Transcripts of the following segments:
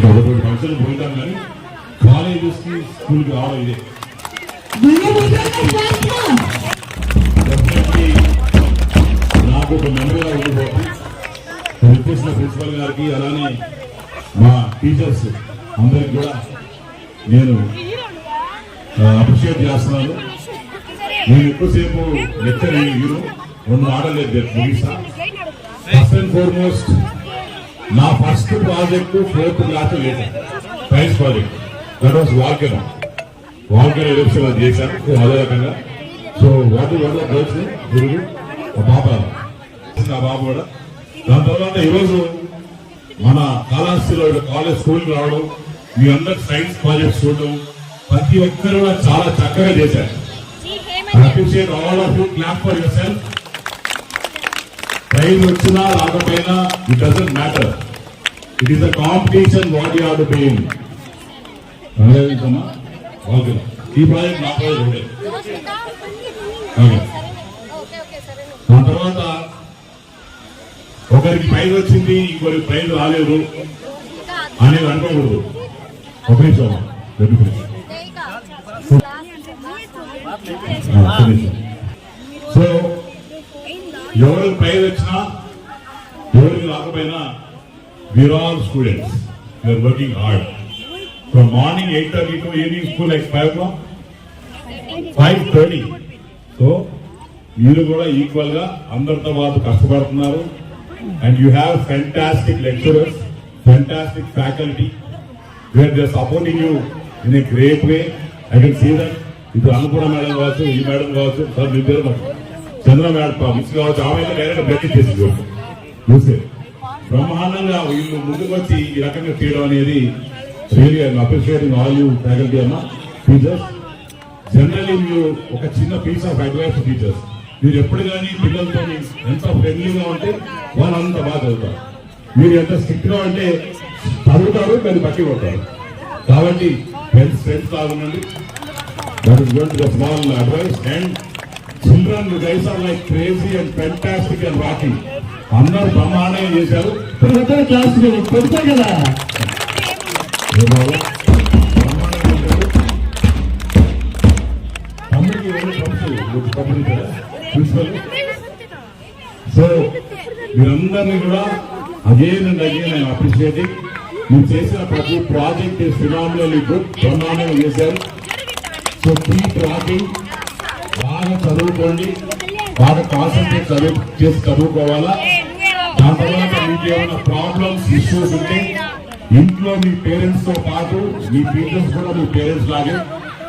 ఒక ఫంక్షన్ పోయినాం కానీ కాలేజెస్కి స్కూల్కి రావడం ఇదే. నాకు ఒక మెమరీగా ఉండిపోతుంది విచ్చేసిన ప్రిన్సిపల్ గారికి అలానే మా టీచర్స్ అందరికి కూడా నేను అప్రిషియేట్ చేస్తున్నాను. నేను ఎక్కువసేపు లెక్చర్ ఇయ్యను రెండు మాటలు లేదు ముగిస్తా. ఫస్ట్ అండ్ ఫార్మోస్ట్ నా ఫస్ట్ ప్రాజెక్ట్ ఫోర్త్ క్లాస్ లేదు science project that was volcano volcano eruption అది చేశాను సో అదే రకంగా సో వాటి వల్ల గర్ల్స్ గురువు ఒక పాప నా బాబు కూడా. దాని తర్వాత ఈరోజు మన కాళహస్తిలో కాలేజ్ స్కూల్ రావడం మీ అందరు సైన్స్ ప్రాజెక్ట్స్ చూడడం ప్రతి ఒక్కరు కూడా చాలా చక్కగా చేశారు. Appreciate all of you clap for yourself prize వచ్చినా రాకపోయినా it doesn't matter it is a competition what you have to be in okay. ఈ ప్రాజెక్ట్ నా ప్రాజెక్ట్ ఓకే. దాని తర్వాత ఒకరికి ప్రైజ్ వచ్చింది ఇంకొకరికి ప్రైజ్ రాలేదు అనేది అనుకోకూడదు. ఒక నిమిషం రెండు నిమిషం ఆ, ఒక నిమిషం సో ఎవరికి ప్రైజ్ వచ్చినా ఎవరికి రాకపోయినా we're all students we're working hard from morning eight thirty to evening school like five or five thirty so మీరు కూడా ఈక్వల్గా అందరితో పాటు కష్టపడుతున్నారు. And you have fantastic lecturers fantastic faculty where they supporting you in a great way I can see that ఇప్పుడు అనుకున్న madam కావచ్చు ఈ మేడం కావచ్చు సార్ మీ పేరు మరి చంద్ర మిస్ కావచ్చు ఆమె డైరెక్ట్ బ్లడ్ ఇచ్చేసి చూస్తే. బ్రహ్మాండంగా వీళ్ళు ముందుకు వచ్చి ఈ రకంగా చేయడం అనేది really appreciating all you faculty అన్న టీచర్స్. జనరల్లీ మీరు ఒక చిన్న పీస్ ఆఫ్ అడ్వైస్ టీచర్స్ మీరు ఎప్పుడు కానీ పిల్లలతో ఎంత ఫ్రెండ్లీగా ఉంటే వాళ్ళు అంత బాగా చదువుతారు. మీరు ఎంత స్ట్రిక్ట్గా ఉంటే చదువుతారు కానీ బట్టి కొడతారు. కాబట్టి friends friends లాగుండండి. That is gone to small advice and children guys are like crazy and fantastic and rocking అందరూ బ్రహ్మాండంగా చేశారు. ప్రతి క్లాస్ పెడతారు కదా. సో మీరందరినీ కూడా again and again I appreciating మీరు చేసిన ప్రతి ప్రాజెక్ట్ ఫినామినల్లీ గుడ్ బ్రహ్మాండంగా చేశారు. సో కీప్ రాకింగ్ బాగా చదువుకోండి. బాగా కాన్సన్ట్రేట్ చదువు చేసి చదువుకోవాలా? దాని తర్వాత మీకు ఏమైనా ప్రాబ్లమ్స్ ఇష్యూస్ ఉంటే ఇంట్లో మీ పేరెంట్స్తో పాటు మీ టీచర్స్ కూడా మీ పేరెంట్స్ లాగే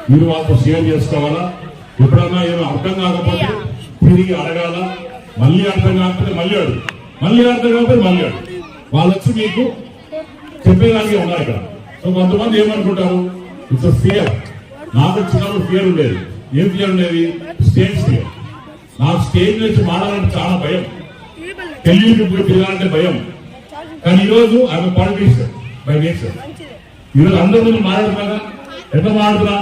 మీరు వాళ్ళతో షేర్ చేసుకోవాలా? ఎప్పుడన్నా ఏమైనా అర్థం కాకపోతే తిరిగి అడగాల? మళ్ళీ అర్థం కాకపోతే మళ్ళీ అడుగు. మళ్ళీ అర్థం కాకపోతే మళ్ళీ అడుగు. వాళ్ళు వచ్చి మీకు చెప్పేదానికి ఉన్నారు ఇక్కడ. సో కొంతమంది ఏమనుకుంటారు? ఇట్స్ ఫియర్ నాకు చిన్నప్పుడు ఫియర్ ఉండేది. ఏం ఫియర్ ఉండేది స్టేజ్ ఫియర్ నాకు స్టేజ్ నుంచి మాడాలంటే చాలా భయం. తెలియదు తిరగాలంటే భయం. కానీ ఈరోజు ఆమె పాలిటిక్స్ బై నేచర్ ఈరోజు అందరి ముందు మాట్లాడుతున్నా ఎంత మాట్లాడుతున్నా